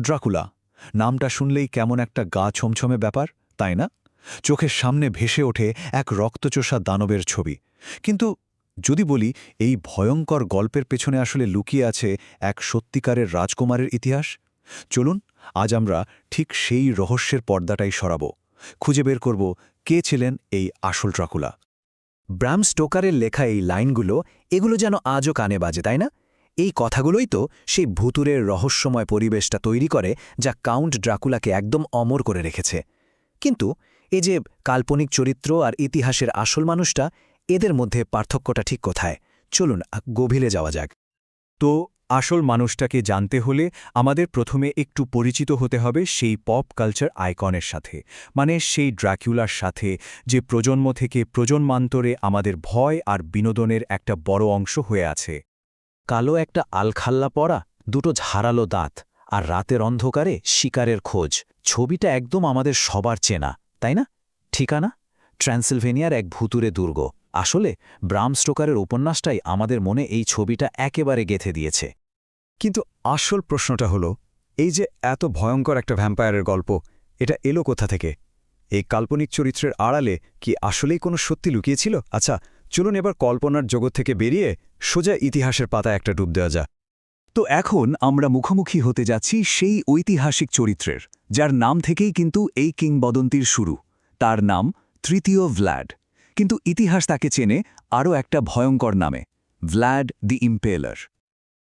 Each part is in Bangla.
ড্রাকুলা, নামটা শুনলেই কেমন একটা গা ছমছমে ব্যাপার, তাই না? চোখের সামনে ভেসে ওঠে এক রক্তচোষা দানবের ছবি। কিন্তু যদি বলি, এই ভয়ঙ্কর গল্পের পেছনে আসলে লুকিয়ে আছে এক সত্যিকারের রাজকুমারের ইতিহাস? চলুন, আজ আমরা ঠিক সেই রহস্যের পর্দাটাই সরাব। খুঁজে বের করব কে ছিলেন এই আসল ড্রাকুলা। ব্রাম স্টোকারের লেখা এই লাইনগুলো, এগুলো যেন আজও কানে বাজে, তাই না? এই কথাগুলোই তো সেই ভুতুরের রহস্যময় পরিবেশটা তৈরি করে যা কাউন্ট ড্রাকুলাকে একদম অমর করে রেখেছে। কিন্তু এই যে কাল্পনিক চরিত্র আর ইতিহাসের আসল মানুষটা, এদের মধ্যে পার্থক্যটা ঠিক কোথায়? চলুন গভীরে যাওয়া যাক। তো আসল মানুষটাকে জানতে হলে আমাদের প্রথমে একটু পরিচিত হতে হবে সেই পপ কালচার আইকনের সাথে। মানে সেই ড্রাকুলার সাথে যে প্রজন্ম থেকে প্রজন্মান্তরে আমাদের ভয় আর বিনোদনের একটা বড় অংশ হয়ে আছে। কালো একটা আলখাল্লা পরা, দুটো ঝাড়ালো দাঁত, আর রাতের অন্ধকারে শিকারের খোঁজ। ছবিটা একদম আমাদের সবার চেনা, তাই না? ঠিকানা? ট্রান্সিলভেনিয়ার এক ভুতুরে দুর্গ। আসলে, ব্রাম স্টোকারের উপন্যাসটাই আমাদের মনে এই ছবিটা একেবারে গেথে দিয়েছে। কিন্তু আসল প্রশ্নটা হলো, এই যে এত ভয়ঙ্কর একটা ভ্যাম্পায়ারের গল্প, এটা এলো কোথা থেকে? এই কাল্পনিক চরিত্রের আড়ালে কি আসলেই কোনো সত্যি লুকিয়েছিল? আচ্ছা চলুন এবার কল্পনার জগৎ থেকে বেরিয়ে সোজা ইতিহাসের পাতা একটা ডুব দেওয়া যা তো এখন আমরা মুখোমুখি হতে যাচ্ছি সেই ঐতিহাসিক চরিত্রের, যার নাম থেকেই কিন্তু এই কিংবদন্তির শুরু। তার নাম তৃতীয় ভ্ল্যাড কিন্তু ইতিহাস তাকে চেনে আরও একটা ভয়ঙ্কর নামে ভ্ল্যাড দি ইম্পেলার।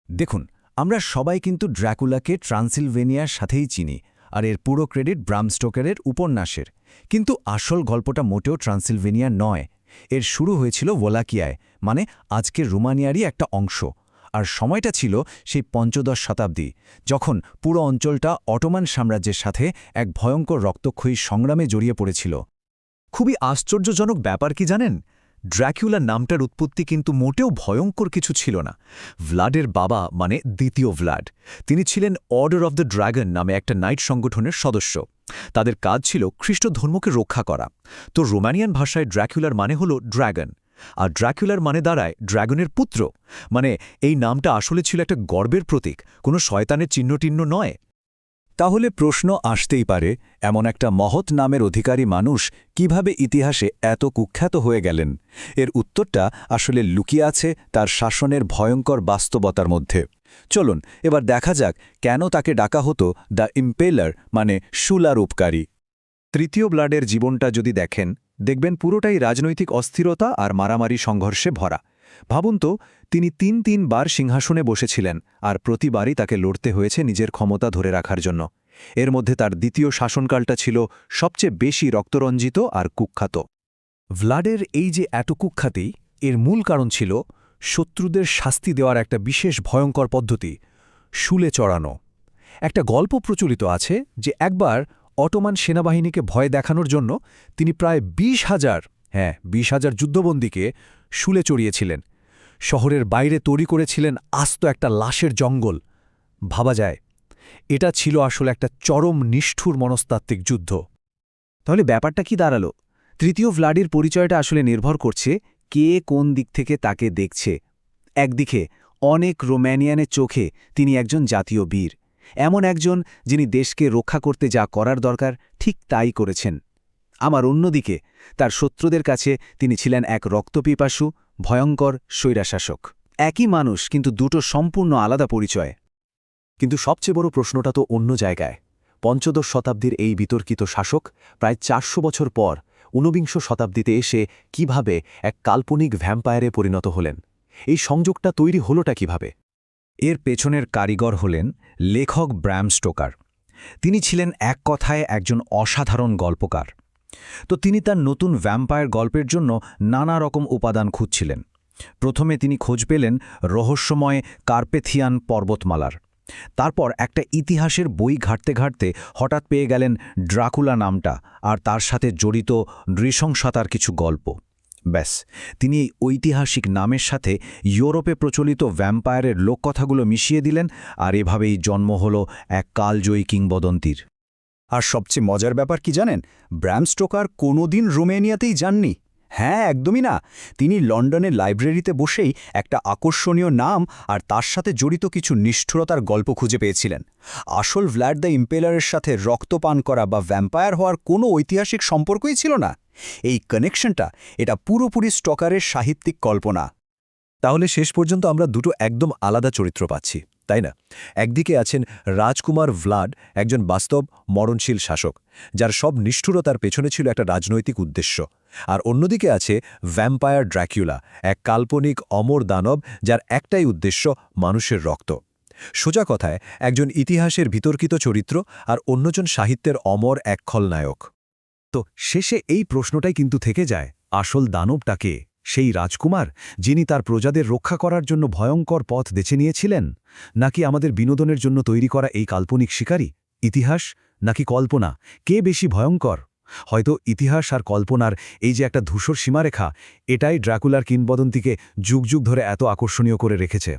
দেখুন, আমরা সবাই কিন্তু ড্র্যাকুলাকে ট্রান্সিলভেনিয়ার সাথেই চিনি, আর এর পুরো ক্রেডিট ব্রাম স্টোকারের উপন্যাসের। কিন্তু আসল গল্পটা মোটেও ট্রান্সিলভেনিয়ার নয় এর শুরু হয়েছিল ভোলাকিয়ায় মানে আজকের রুমানিয়ারই একটা অংশ। আর সময়টা ছিল সেই পঞ্চদশ শতাব্দী, যখন পুরো অঞ্চলটা অটোমান সাম্রাজ্যের সাথে এক ভয়ঙ্কর রক্তক্ষয়ী সংগ্রামে জড়িয়ে পড়েছিল। খুবই আশ্চর্যজনক ব্যাপার কি জানেন? ড্র্যাকুলা নামটার উৎপত্তি কিন্তু মোটেও ভয়ঙ্কর কিছু ছিল না। ভ্লাডের বাবা মানে দ্বিতীয় ভ্লাড, তিনি ছিলেন অর্ডার অব দ্য ড্রাগন নামে একটা নাইট সংগঠনের সদস্য। তাদের কাজ ছিল খ্রিস্ট ধর্মকে রক্ষা করা। তো রোমানিয়ান ভাষায় ড্র্যাকুলার মানে হল ড্রাগন, আর ড্র্যাকুলার মানে দাঁড়ায় ড্রাগনের পুত্র। মানে এই নামটা আসলে ছিল একটা গর্বের প্রতীক, কোনো শয়তানের চিহ্নটিহ্ন নয়। তাহলে প্রশ্ন আসতেই পারে, এমন একটা মহৎ নামের অধিকারী মানুষ কীভাবে ইতিহাসে এত কুখ্যাত হয়ে গেলেন? এর উত্তরটা আসলে লুকিয়ে আছে তার শাসনের ভয়ঙ্কর বাস্তবতার মধ্যে। চলুন, এবার দেখা যাক কেন তাকে ডাকা হতো দ্য ইম্পেলার মানে শুলার উপকারী তৃতীয় ব্লাডের জীবনটা যদি দেখেন, দেখবেন পুরোটাই রাজনৈতিক অস্থিরতা আর মারামারি সংঘর্ষে ভরা। ভাবুন তো, তিনি তিন তিনবার সিংহাসনে বসেছিলেন আর প্রতিবারই তাকে লড়তে হয়েছে নিজের ক্ষমতা ধরে রাখার জন্য। এর মধ্যে তার দ্বিতীয় শাসনকালটা ছিল সবচেয়ে বেশি রক্তরঞ্জিত আর কুখ্যাত। ভ্লাডের এই যে এত কুখ্যাতি, এর মূল কারণ ছিল শত্রুদের শাস্তি দেওয়ার একটা বিশেষ ভয়ঙ্কর পদ্ধতি, শুলে চড়ানো। একটা গল্প প্রচলিত আছে যে একবার অটোমান সেনাবাহিনীকে ভয় দেখানোর জন্য তিনি প্রায় বিশ হাজার হ্যাঁ বিশ হাজার যুদ্ধবন্দীকে শুলে চড়িয়েছিলেন। শহরের বাইরে তৈরি করেছিলেন আস্ত একটা লাশের জঙ্গল। ভাবা যায়, এটা ছিল আসলে একটা চরম নিষ্ঠুর মনস্তাত্ত্বিক যুদ্ধ। তাহলে ব্যাপারটা কি দাঁড়াল? তৃতীয় ভ্লাডির পরিচয়টা আসলে নির্ভর করছে কে কোন দিক থেকে তাকে দেখছে? একদিকে, অনেক রোম্যানিয়ানের চোখে তিনি একজন জাতীয় বীর। এমন একজন যিনি দেশকে রক্ষা করতে যা করার দরকার, ঠিক তাই করেছেন। আমার অন্যদিকে, তার শত্রুদের কাছে তিনি ছিলেন এক রক্তপিপাসু, ভয়ঙ্কর স্বৈরাশাসক। একই মানুষ, কিন্তু দুটো সম্পূর্ণ আলাদা পরিচয়। কিন্তু সবচেয়ে বড় প্রশ্নটা তো অন্য জায়গায়। পঞ্চদশ শতাব্দীর এই বিতর্কিত শাসক প্রায় চারশো বছর পর ঊনবিংশ শতাব্দীতে এসে কীভাবে এক কাল্পনিক ভ্যাম্পায়ারে পরিণত হলেন? এই সংযোগটা তৈরি হলোটা কীভাবে? এর পেছনের কারিগর হলেন লেখক ব্র্যাম স্টোকার। তিনি ছিলেন এক কথায় একজন অসাধারণ গল্পকার। তো তিনি তার নতুন ভ্যাম্পায়ার গল্পের জন্য নানা রকম উপাদান খুঁজছিলেন। প্রথমে তিনি খোঁজ পেলেন রহস্যময় কার্পেথিয়ান পর্বতমালার। তারপর একটা ইতিহাসের বই ঘাঁটতে ঘাঁটতে হঠাৎ পেয়ে গেলেন ড্রাকুলা নামটা আর তার সাথে জড়িত নৃশংসতার কিছু গল্প। ব্যাস, তিনি এই ঐতিহাসিক নামের সাথে ইউরোপে প্রচলিত ভ্যাম্পায়ারের লোককথাগুলো মিশিয়ে দিলেন আর এভাবেই জন্ম হল এক কালজয়ী কিংবদন্তির। আর সবচেয়ে মজার ব্যাপার কি জানেন? ব্র্যাম স্টোকার কোনোদিন রোমেনিয়াতেই যাননি। হ্যাঁ একদমই না। তিনি লন্ডনের লাইব্রেরিতে বসেই একটা আকর্ষণীয় নাম আর তার সাথে জড়িত কিছু নিষ্ঠুরতার গল্প খুঁজে পেয়েছিলেন। আসল ভ্ল্যাড দ্য ইম্পেলারের সাথে রক্তপান করা বা ভ্যাম্পায়ার হওয়ার কোনো ঐতিহাসিক সম্পর্কই ছিল না। এই কানেকশনটা এটা পুরোপুরি স্টকারের সাহিত্যিক কল্পনা। তাহলে শেষ পর্যন্ত আমরা দুটো একদম আলাদা চরিত্র পাচ্ছি। তাই না? একদিকে আছেন রাজকুমার ভ্লাড একজন বাস্তব, মরণশীল শাসক, যার সব নিষ্ঠুরতার পেছনে ছিল একটা রাজনৈতিক উদ্দেশ্য। আর অন্যদিকে আছে ভ্যাম্পায়ার ড্র্যাকিউলা এক কাল্পনিক অমর দানব যার একটাই উদ্দেশ্য মানুষের রক্ত। সোজা কথায়, একজন ইতিহাসের বিতর্কিত চরিত্র আর অন্যজন সাহিত্যের অমর এক খলনায়ক। তো শেষে এই প্রশ্নটাই কিন্তু থেকে যায়, আসল দানবটাকে সেই রাজকুমার, যিনি তার প্রজাদের রক্ষা করার জন্য ভয়ঙ্কর পথ বেছে নিয়েছিলেন, নাকি আমাদের বিনোদনের জন্য তৈরি করা এই কাল্পনিক শিকারী, ইতিহাস, নাকি কল্পনা, কে বেশি ভয়ঙ্কর? হয়তো ইতিহাস আর কল্পনার এই যে একটা ধূসর সীমারেখা, এটাই ড্রাকুলার কিংবদন্তিকে যুগ যুগ ধরে এত আকর্ষণীয় করে রেখেছে।